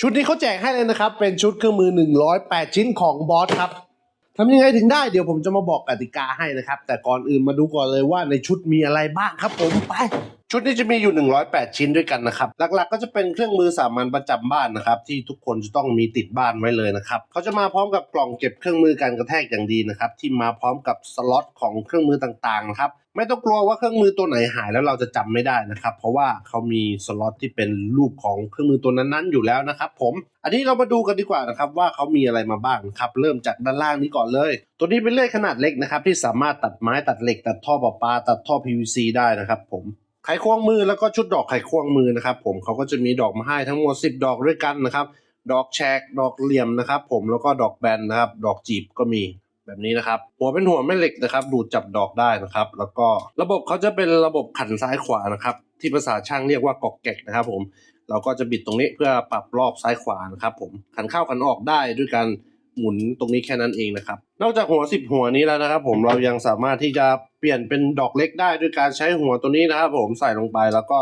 ชุดนี้เขาแจกให้เลยนะครับ เป็นชุดเครื่องมือ 108 ชิ้นของบอสครับทำยังไงถึงได้เดี๋ยวผมจะมาบอกกติกาให้นะครับ แต่ก่อนอื่นมาดูก่อนเลยว่าในชุดมีอะไรบ้างครับผมไปชุดนี้จะมีอยู่ 108 ชิ้นด้วยกันนะครับ หลักๆ ก็จะเป็นเครื่องมือสามัญประจำบ้านนะครับ ที่ทุกคนจะต้องมีติดบ้านไว้เลยนะครับเขาจะมาพร้อมกับกล่องเก็บเครื่องมือการกระแทกอย่างดีนะครับ ที่มาพร้อมกับสล็อตของเครื่องมือต่างๆนะครับไม่ต้องกลัวว่าเครื่องมือตัวไหนหายแล้วเราจะจำไม่ได้นะครับ เพราะว่าเขามีสล็อตที่เป็นรูปของเครื่องมือตัวนั้นๆอยู่แล้วนะครับ ผมอันนี้เรามาดูกันดีกว่านะครับว่าเขามีอะไรมาบ้างครับ เริ่มจากด้านล่างนี้ก่อนเลย ตัวนี้เป็นเลื่อยขนาดเล็กนะครับที่สามารถตัดไม้ตัดเหล็ก ตัดท่อประปา ตัดท่อ PVC ได้นะครับ ผม ไขควงมือแล้วก็ชุดดอกไขควงมือนะครับ ผมเขาก็จะมีดอกมาให้ทั้งหมด 10 ดอกด้วยกันนะครับ ดอกแฉกดอกเหลี่ยมนะครับ ผมแล้วก็ดอกแบนนะครับ ดอกจีบก็มีแบบนี้นะครับ หัวเป็นหัวแม่เหล็กนะครับ ดูดจับดอกได้นะครับ แล้วก็ระบบเขาจะเป็นระบบขันซ้ายขวานะครับ ที่ภาษาช่างเรียกว่ากอกแกกนะครับ ผมเราก็จะบิดตรงนี้เพื่อปรับรอบซ้ายขวานะครับ ผมขันเข้าขันออกได้ด้วยการหมุนตรงนี้แค่นั้นเองนะครับ นอกจากหัวสิบหัวนี้แล้วนะครับ ผมเรายังสามารถที่จะ ปลี่ยนเป็นดอกเล็กได้ด้วยการใช้หัวตัวนี้นะครับผมใส่ลงไปแล้วก็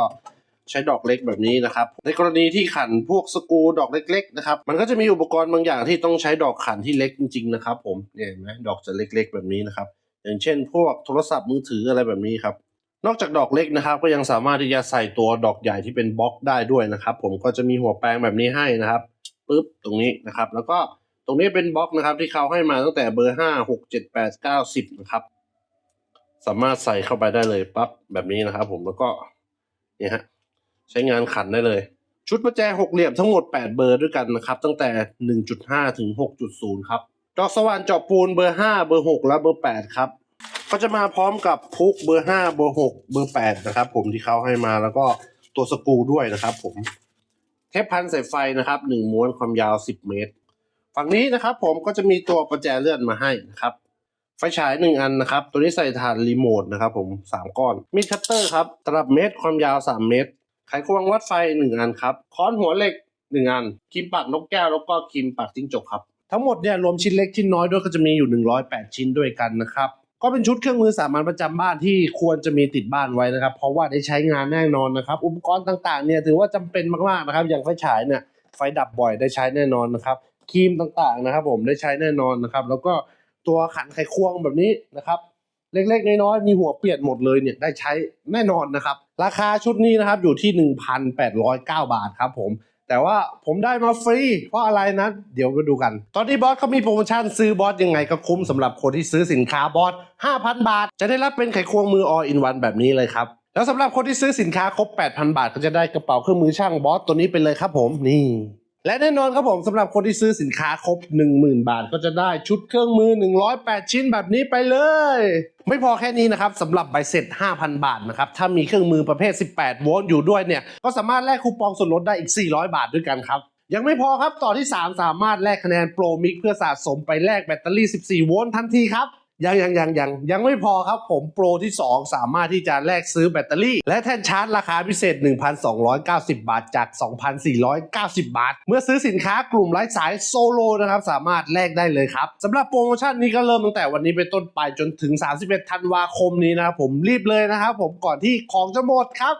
ใช้ดอกเล็กแบบนี้นะครับ ในกรณีที่ขันพวกสกูดอกเล็ก ๆ นะครับ มันก็จะมีอุปกรณ์บางอย่างที่ต้องใช้ดอกขันที่เล็กจริง ๆ นะครับ ผมเนี่ยเห็นไหมดอกจะเล็ก ๆ แบบนี้นะครับ อย่างเช่น พวกโทรศัพท์มือถืออะไรแบบนี้ครับ นอกจากดอกเล็กนะครับ ก็ยังสามารถที่จะใส่ตัวดอกใหญ่ที่เป็นบล็อกได้ด้วยนะครับ ผมก็จะมีหัวแปรงแบบนี้ให้นะครับปึ๊บตรงนี้นะครับ แล้วก็ตรงนี้เป็นบล็อกนะครับที่เขาให้มาตั้งแต่เบอร์ห้าหกเจ็ดแปดเก้าสิบนะครับ สามารถใส่เข้าไปได้เลยปั๊บแบบนี้นะครับ ผมแล้วก็เนี่ยฮะใช้งานขันได้เลย ชุดประแจหกเหลี่ยมทั้งหมด 8 เบอร์ด้วยกันนะครับ ตั้งแต่ 1.5 ถึง 6.0 ครับ ดอกสว่านเจาะปูนเบอร์ 5 เบอร์ 6 และเบอร์ 8 ครับก็จะมาพร้อมกับพุกเบอร์ 5 เบอร์ 6 เบอร์ 8 นะครับ ผมที่เขาให้มาแล้วก็ตัวสกูด้วยนะครับ ผมเทปพันสายไฟนะครับ1ม้วนความยาว 10 เมตร ฝั่งนี้นะครับ ผมก็จะมีตัวประแจเลื่อนมาให้นะครับ ไฟฉายหนึ่งอันนะครับ ตัวนี้ใส่ถ่านรีโมทนะครับผมสามก้อน มีดคัตเตอร์ครับตลับเมตรความยาว3เมตร ไขควงวัดไฟ1อันครับค้อนหัวเหล็ก1อันครีมปากนกแก้วแล้วก็ครีมปากจิ้งจกครับ ทั้งหมดเนี่ยรวมชิ้นเล็กชิ้นน้อยด้วยก็จะมีอยู่ 108 ชิ้นด้วยกันนะครับ ก็เป็นชุดเครื่องมือสามัญประจำบ้านที่ควรจะมีติดบ้านไว้นะครับ เพราะว่าได้ใช้งานแน่นอนนะครับ อุปกรณ์ต่างๆเนี่ยถือว่าจำเป็นมากๆนะครับ อย่างไฟฉายเนี่ยไฟดับบ่อยได้ใช้แน่นอนนะครับครีมต่างๆนะครับ ผมได้ใช้แน่นอนนะครับ แล้วก็ ตัวขันไขควงแบบนี้นะครับ เล็กๆน้อยๆมีหัวเปลี่ยนหมดเลยเนี่ยได้ใช้แน่นอนนะครับ ราคาชุดนี้นะครับอยู่ที่ 1,809 บาทครับผมแต่ว่าผมได้มาฟรี เพราะอะไรนะ เดี๋ยวมาดูกัน ตอนนี้บอสเขามีโปรโมชั่นซื้อบอสยังไงก็คุ้มสำหรับคนที่ซื้อสินค้าบอส 5,000 บาท จะได้รับเป็นไขควงมือ all in one แบบนี้เลยครับ แล้วสำหรับคนที่ซื้อสินค้าครบ 8,000 บาทก็จะได้กระเป๋าเครื่องมือช่างบอสตัวนี้ไปเลยครับผมนี่ และแน่นอนครับผมสำหรับคนที่ซื้อสินค้าครบ 10,000 บาท ก็จะได้ชุดเครื่องมือ 108 ชิ้นแบบนี้ไปเลย ไม่พอแค่นี้นะครับสำหรับใบเสร็จ 5,000 บาทนะครับถ้ามีเครื่องมือประเภท 18 โวลต์อยู่ด้วยเนี่ย ก็สามารถแลกคูปองส่วนลดได้อีก 400 บาทด้วยกันครับ ยังไม่พอครับต่อที่ 3 สามารถแลกคะแนนโปรมิกเพื่อสะสมไปแลกแบตเตอรี่ 14 โวลต์ทันทีครับ ยังยังยังยังยังไม่พอครับผมโปรที่ 2 สามารถที่จะแลกซื้อแบตเตอรี่ และแท่นชาร์จราคาพิเศษ 1,290 บาทจาก 2,490 บาท เมื่อซื้อสินค้ากลุ่มไร้สายโซโลนะครับสามารถแลกได้เลยครับสำหรับโปรโมชั่นนี้ก็เริ่มตั้งแต่วันนี้เป็นต้นไปจนถึง 31 ธันวาคมนี้นะครับผมรีบเลยนะครับผมก่อนที่ของจะหมดครับ